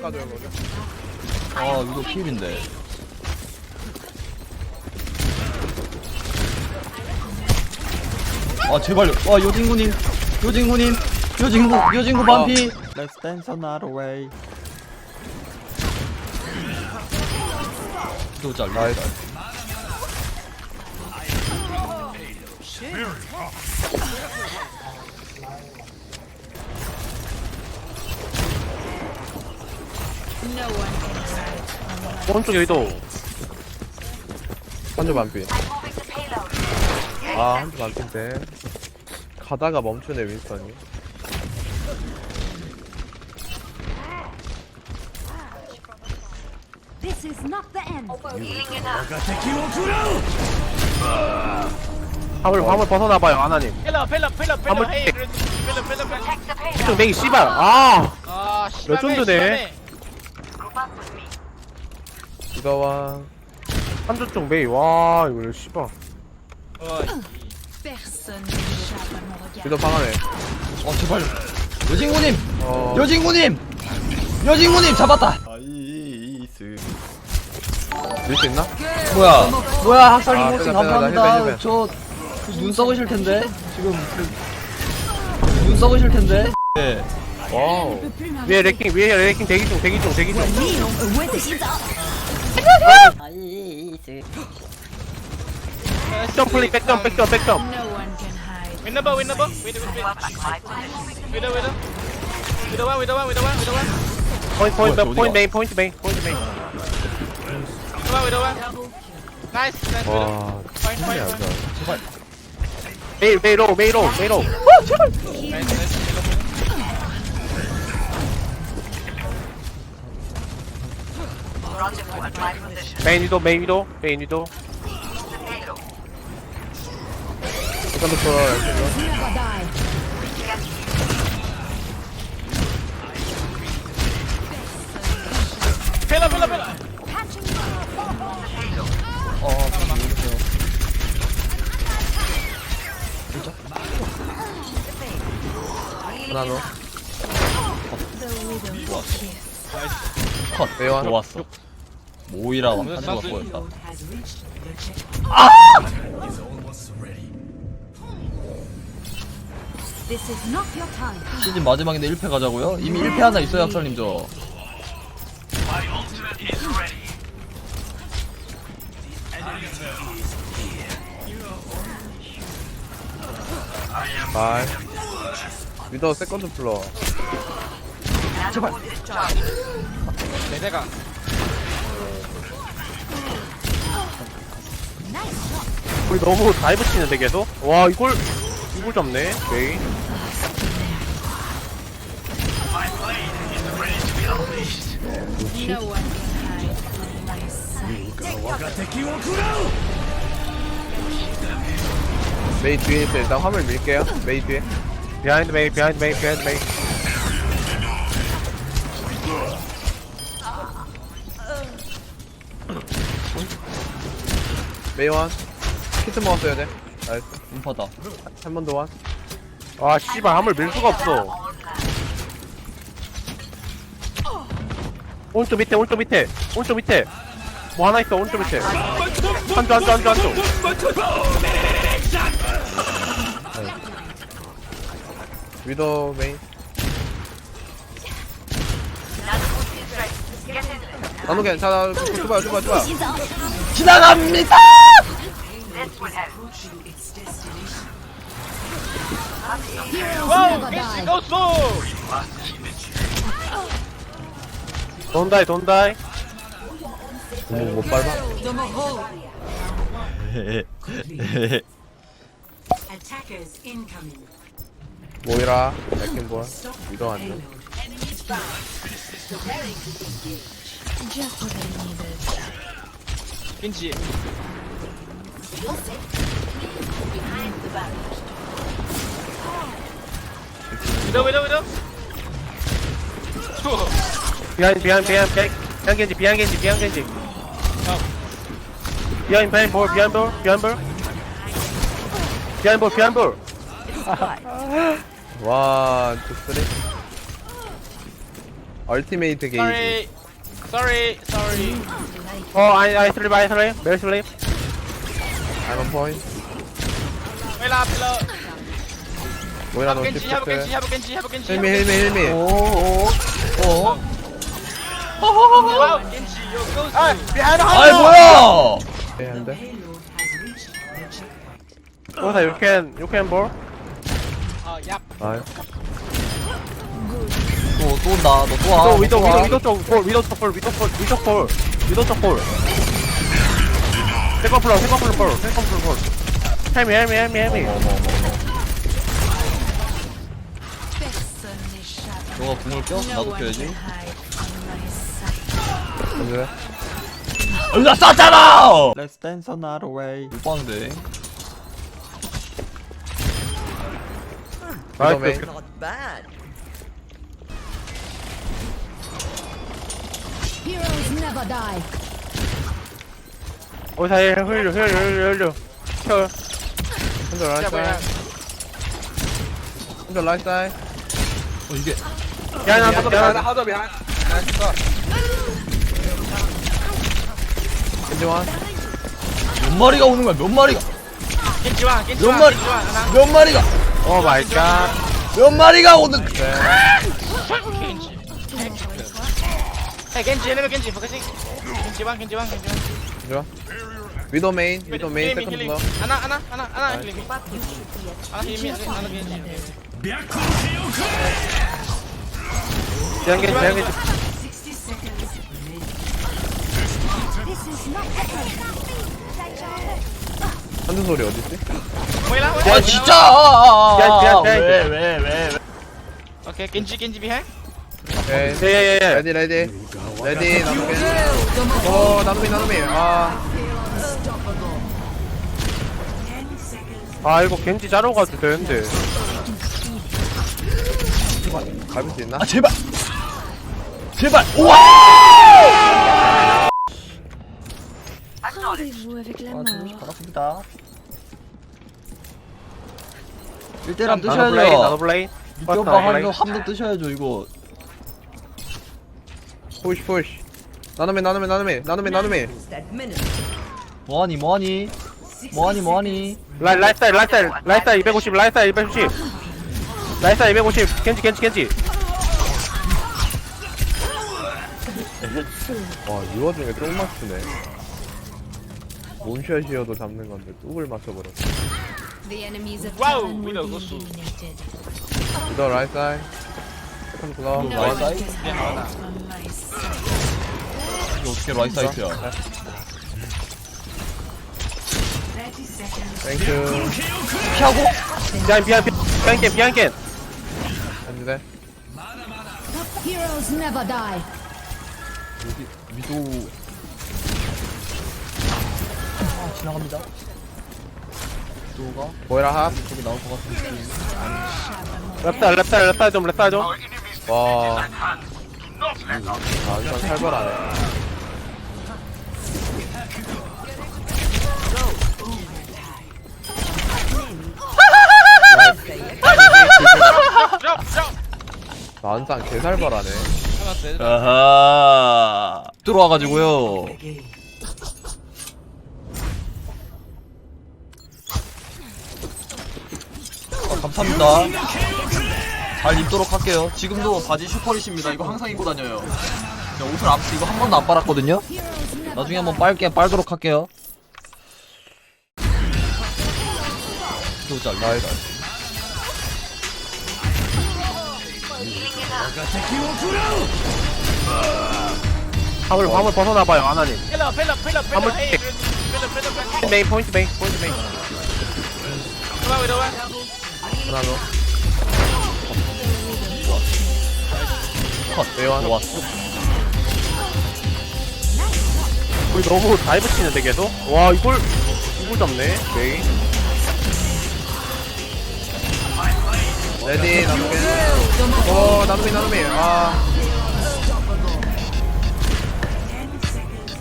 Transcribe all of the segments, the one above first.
가져요 먼저 아 유도 필인데. 아 제발요 아 요진구님. 요진구님. 요진구 요진구 반피. Let's dance another way. 유도 짤 나이 오른쪽 여기도. 한줄 반피. 아 한줄 반피인데. 가다가 멈추네 윈스턴이. This is not the end. 화물 화물 벗어나봐요 하나님. 필러 필러 필러 필러. 한번 헤이 ติ๊. 필러 필러 필러. 이쪽 메이 씨발. 아. 아 씨발 레전드네. 이거와. 한조 쪽 메이. 와 이거 씨발. Personne à mon regard. 위도 방안에. 어 제발. 요진구님! 어. 요진구님! 요진구님 잡았다! 아이스. 밀 수 있나? 뭐야? 뭐야 학살님 아, 호칭 빼자, 빼자, 감사합니다. 저눈 썩으실 텐데? 지금 그, 눈 썩으실 텐데? 네. 와우. 위에 레킹 위에 레킹 대기 중 대기 중 대기 중 점플리 백점 백점 백점. hide. 윈너버 윈너버 위더 위더 위더 위더 위더 원 위더 원 위더 원 위더 원 포인트 포인트 어디가? 포인트 메인 포인트 메인 포인트 메인. 위더 원 위더 원 나이스 나이스 위더 와 파인 힘이 파인 안 좋아 메이 메이로 메이로 메이로. 나이스 나이스 메인 위도 메인 위도 메인 위도. die. 필러 필러 필러 어 모르겠어요. 하나 더. 컷. 매워. 좋았어 모이라고 한 수가 보였다. This is not your time. 시즌 마지막인데 1패 가자고요? 이미 1패 하나 있어요 학살님 저. 말 위도 세컨드 플러. 내가 우리 너무 다이브 치는데 계속? 와 이걸 이걸 잡네 sight. 메이 뒤에 있어 일단 화물 밀게요. 메이 뒤에. 비하인드 메이 비하인드 메이 비하인드 메이 메이 완 키트 먹었어야 돼 나이스 음파다 한 번 더 완 아 씨발 함을 밀 수가 없어 오른쪽 밑에 오른쪽 밑에 오른쪽 밑에 뭐 하나 있어 오른쪽 밑에 한조 한조 한조 한조 위도 메인 나도 괜찮아 줘봐요 줘봐 줘봐 지나갑니다! 와우 고스 돈다이 돈다이. 어머 못 밟아. Attackers incoming. 모이라 레킹볼. 위도 안 돼 Needed. 빈지. 위더 위더 위더 비하인드 비하인드 비하인드 비하인드 겐지 비하인드 겐지 비하인드 겐지. 비하인드 비하인드 볼 비하인드 볼. 비하인드 볼 비하인드 볼. 비하인드 볼 원, 투, 쓰리 얼티메이트 게이지 Sorry. Sorry. Sorry. 어 아이 아이 슬립 아이 슬립 메리 슬립 I'm on point Pillar, pillar. 모이라 Have 노 a Genji, have a Genji, 시프트 have a Genji, have a Genji. 힐미 힐미 힐미 오오오 Wow, Genji, you're close. 아 behind 아이 뭐야 네 한대 Payload has reached the checkpoint. 오사 you can you can ball Oh, yep. 아 또 또 온다. 너 또와. 또 위도 위도 위도 쪽볼 위도 쪽볼 위도 볼 위도 볼 위도 쪽볼 세컨 플로 세컨 플로 볼 세컨 플로 볼 헬미 헬미 헬미 헬미. 너가 궁을 껴? 나도 껴야지. 근데 으아 쐈잖아! Let's dance another way. 못 봤는데 나이스 Heroes never die. 오사 흘려 흘려 흘려 흘려. 켜 혼자 라이트 사이. 혼자 라이트 사이. 어 이게. 야나 야나 하더 비하인 겐지원 몇 마리가 오는 거야? 몇 마리가? Genji 몇 one, 마리. 몇 마리가? 오 마이 갓. 몇 마리가 오는 Genji. Hey, Genji, enemy Genji, focusing. Genji one, Genji one, Genji one. 좋아 위도 메인 위도 메인 me, 세컨드 heal me. 플러 Anna, Anna, Anna, Anna, heal me. Anna, heal me, Anna, Genji. 지한개 지한개 60 seconds remaining. 한두 소리 어딨지? Moira, 야 Moira. 진짜 미안, 미안, 미안. 왜왜왜 Okay, Genji, Genji behind. 오케이 예예예 레디 레디. 레디 나노미 오 나노미 나노미 아. 10 seconds. 아 이거 겐지 자러 가도 되는데. 가볼 수 있나? 아 제발! 제발! 우와! Rendez-vous avec la mort. 반갑습니다. 1대람 나노 블레이 나노 뜨셔야죠 블레이 이쪽방 하는 거 함도 뜨셔야죠 이거 푸시 푸시. 나노미 나노미 나노미 나노미 나노미 뭐하니 뭐하니? 뭐하니 뭐하니? 라이 라이스타일 라이스타일. 라이스타일 250 라이스타일 250 라이스타일 250 겐지 겐지 겐지. 와이 와중에 똥 맞추네. 몬샷이어도 잡는 건데 뚝을 맞춰버렸어. The enemies of Wow, Talon we will know be Gosu. eliminated. 위도 라이트 사이 can hide from my sight. 이게 어떻게 라이트 사이트야? 30 seconds. 땡큐 피하고? 비하인 비하인 비하인 겐 비하인 겐 안돼 Heroes never die. 여기 위도. 아 지나갑니다. 위도가? 보이라 합 저기 나올 것 같은 느낌 랩사일 랩사일 랩사일 좀 랩사일 좀 와. 아, 일단 살벌하네. 난상 개살벌하네. 아하 들어와가지고요. 아, 감사합니다 잘 입도록 할게요 지금도 바지 슈퍼릿입니다 이거 항상 입고 다녀요 제가 옷을 앞서 이거 한 번도 안 빨았거든요 나중에 한번 빨게 빨도록 할게요 교자 나이스 화물 화물 벗어나봐요 아나님 kick. pillar, pillar, pillar. 메인 포인트 메인 포인트 메인 Widow one. 하나 더. 컷. 좋았어 우리 너무 다이브 치는데 계속 와 이걸 이걸 잡네 오케이. 레디, 나노미. 오, 나노미, 나노미. 아,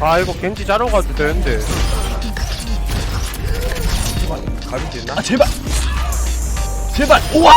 아 이거 겐지 자러 가도 되는데 가볼 수 있나? 아 제발 제발 우와